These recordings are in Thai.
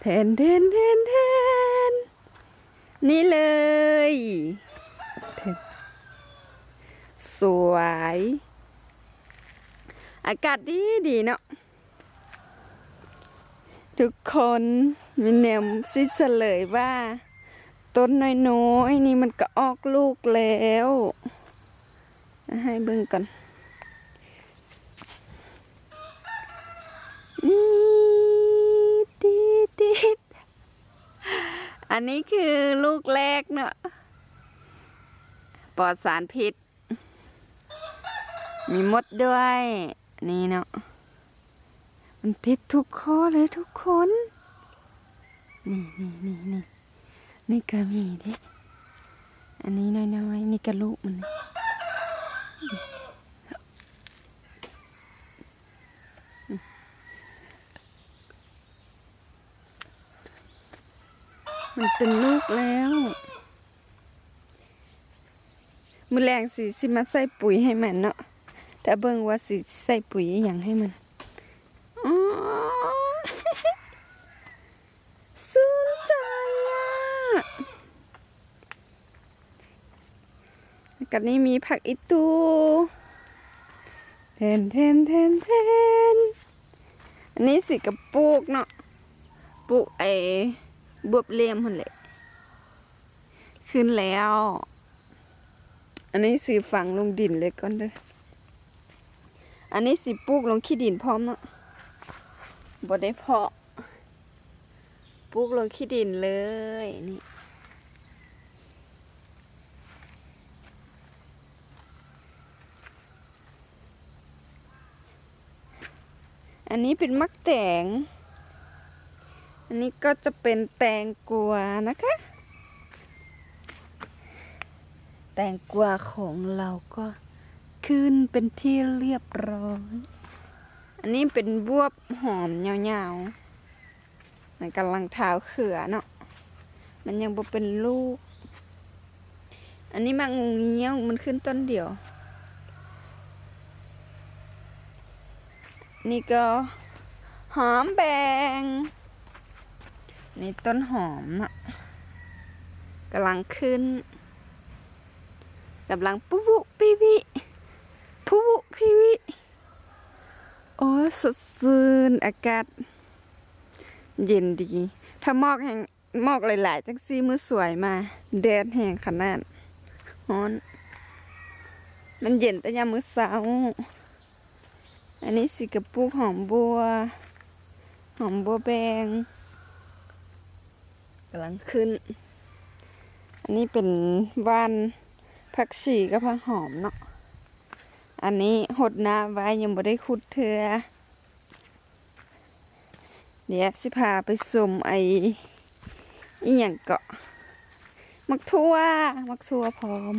แทนแทนแทนแทนนี่เลยแทนสวย อากาศดีดีเนาะทุกคนมีแนวซิเฉลยว่า ต้นน้อยๆนี่มันก็ออกลูกแล้ว ให้เบิ่งก่อนติดติด อันนี้คือลูกแรกเนอะปลอดสารพิษ มีมดด้วย นี่เนาะมันติดทุกข้อเลยทุกคน นี่นี่นี่นี่นี่ก็มีดิอันนี้น้อยๆ นี่ก็ลูกมันนี่ มันเป็นลูกแล้วมือแรงสิสิมาใส่ปุ๋ยให้มันเนาะแต่เบิ่งว่าสิใส่ปุ๋ยอย่างให้มันอ๋อซึ้งใจอะกับนี้มีผักอีตูเทนเทนเทนเทนอันนี้สิกับปลูกเนาะปลูกไอ บวบเลี่ยมคนแหละ ขึ้นแล้ว อันนี้สิฝังลงดินเลยก่อนเด้ออันนี้สิปลูกลงขี้ดินพร้อมเนาะบ่ได้เพาะปลูกลงขี้ดินเลยนี่อันนี้เป็นมักแตง อันนี้ก็จะเป็นแตงกวานะคะ แตงกวาของเราก็ขึ้นเป็นที่เรียบร้อย อันนี้เป็นบวบหอมยาวๆมันกำลังเท้าเขือเนาะ มันยังบ่เป็นลูก อันนี้มังงูเงี้ยวมันขึ้นต้นเดียว นี่ก็หอมแบง นี่ต้นหอมเนะกำลังขึ้นกำลังปุ๊บุปิวิปุ๊บุปิวิโอ้สดชื่นอากาศ เย็นดี ถ้าหมอกแห่งหมอกหลายๆจังซี่มือสวยมาแดดแห่งขนาดฮ้อนมันเย็นแต่ยามมื้อเช้า อันนี้สิกระปุกหอมบัว หอมบัวแบงำลังขึ้น อันนี้เป็นว่านผักชีกับผักหอมเนาะ อันนี้หดน้ำไว้ยังบ่ได้ขุดเถือเดี๋ยวสิพาไปสุ่มไออีหยังเกาะ มักทั่ว มักทั่วพร้อม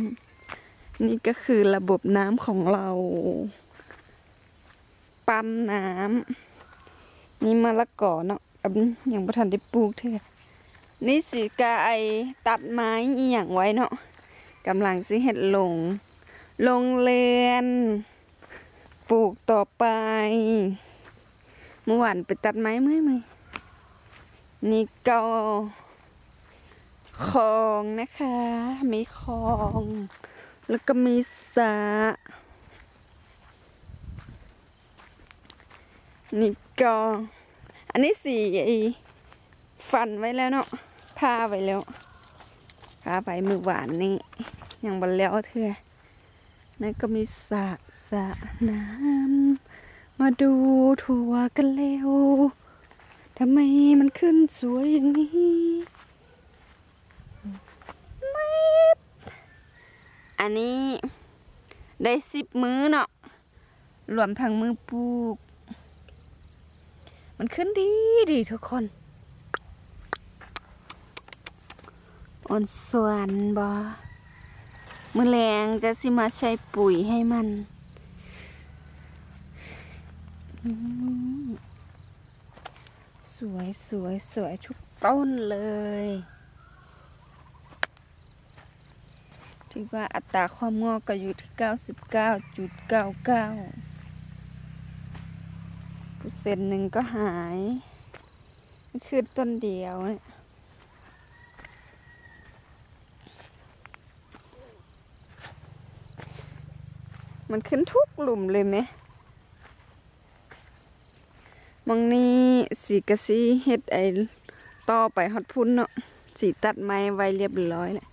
นี่ก็คือระบบน้ำของเรา ปั๊มน้ำนี่มะละกอเนาะยังบ่ทันได้ปลูกเถือ นี่สิกาไอตัดไม้อีหยังไว้เนาะกำลังสิเฮ็ดลงโรงเรือนปลูกต่อไป เมื่อวานไปตัดไม้เมื่อยไหมนี่ก็คลองนะคะ มีคลอง แล้วก็มีสระนี่ก็อันนี้สีไอฟันไว้แล้วเนาะ ผ้าไว้แล้วผ้าไปมือหวานนี่ยังบรแล้วเธอนั่นก็มีสระสระน้ำมาดูทัวกันแล้วทำไมมันขึ้นสวยอย่างนี้ไม่อันนี้ได้สิบมื้อเนาะรวมทั้งมือปลูก มันขึ้นดีดีทุกคน อ่อนสวนบอมือแรงจะสิมาใช้ปุ๋ยให้มันสวยสวยสวยทุกต้นเลย ถือว่าอัตราความงอกก็อยู่ที่ 99.99เปอร์เซ็นต์หนึ่งก็หาย คือต้นเดียวเนี่ย มันขึ้นทุกหลุมเลยไหมมองนี้สีกะสีเฮ็ดไอต่อไปฮอดพุ่นเนาะสีตัดไม้ไว้เรียบร้อยแล้ว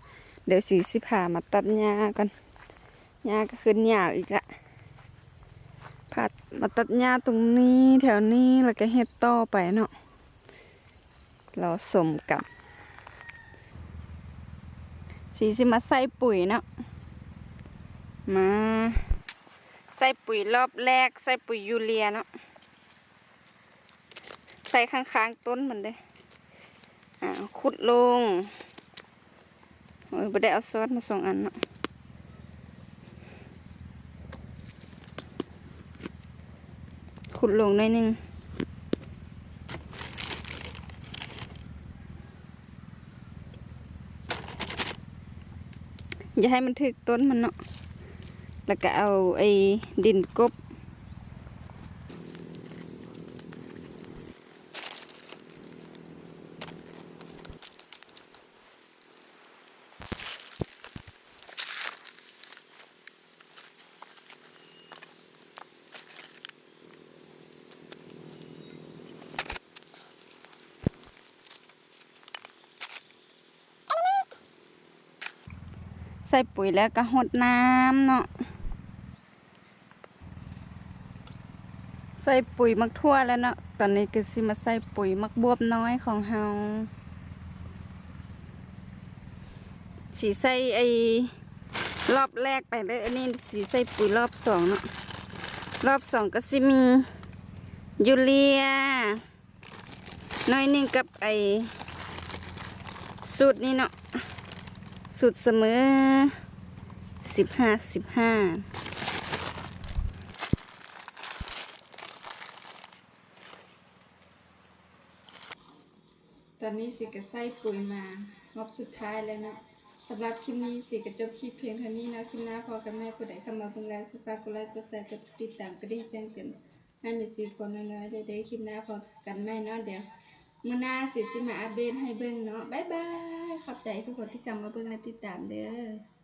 เดี๋ยวสีสิพามาตัดหญ้ากันหญ้าก็ขึ้นหยาวอีกละพามาตัดหญ้าตรงนี้แถวนี้แล้วก็เฮ็ดต่อไปเนาะเราสมกับสีสิมาใส่ปุ๋ยเนาะมา ใส่ปุ๋ยรอบแรก ใส่ปุ๋ยยูเรียเนาะใส่ข้างๆต้นมันเลยอ่าขุดลงโอ้ยบ่ได้เอาซอสมาสองอันเนาะขุดลงหน่อยนึงอย่าให้มันถึกต้นมันเนาะ แล้วก็เอาไอ้ดินกบใส่ปุ๋ยแล้วก็หดน้ำเนาะ ใส่ปุ๋ยมักทั่วแล้วเนาะ ตอนนี้ก็สิมาใส่ปุ๋ยมักบวบน้อยของเฮาสีใส่ไอ้รอบแรกไปเลยอันนี้สีใส่ปุ๋ยรอบสองเนาะ รอบสองก็สิมียูเรีย น้อยหนึงกับไอ้สูตรนี้เนาะสุดเสมอสิบห้าสิบห้า ตอนนี้สิกระไส่ปุ๋ยมางบสุดท้ายแล้วเนาะสำหรับคลิปนี้สิกระจบคลิปเพียงเท่านี้เนาะคลิปหน้าพอกับแม่ผู้ใดเข้ามาเพิ่งแล้วสปากกดไลค์กดแชร์กดติดตามกระดิ่งแจ้งเตือนให้มีสีคนน้อยๆได้ได้คลิปหน้าพอกันแม่เนาะเดี๋ยวมื่อหน้าสิสิมาอัปเดตให้เบิ่งเนาะบ๊ายบายขอบใจทุกคนที่กำมาเบิ่งและติดตามเด้อ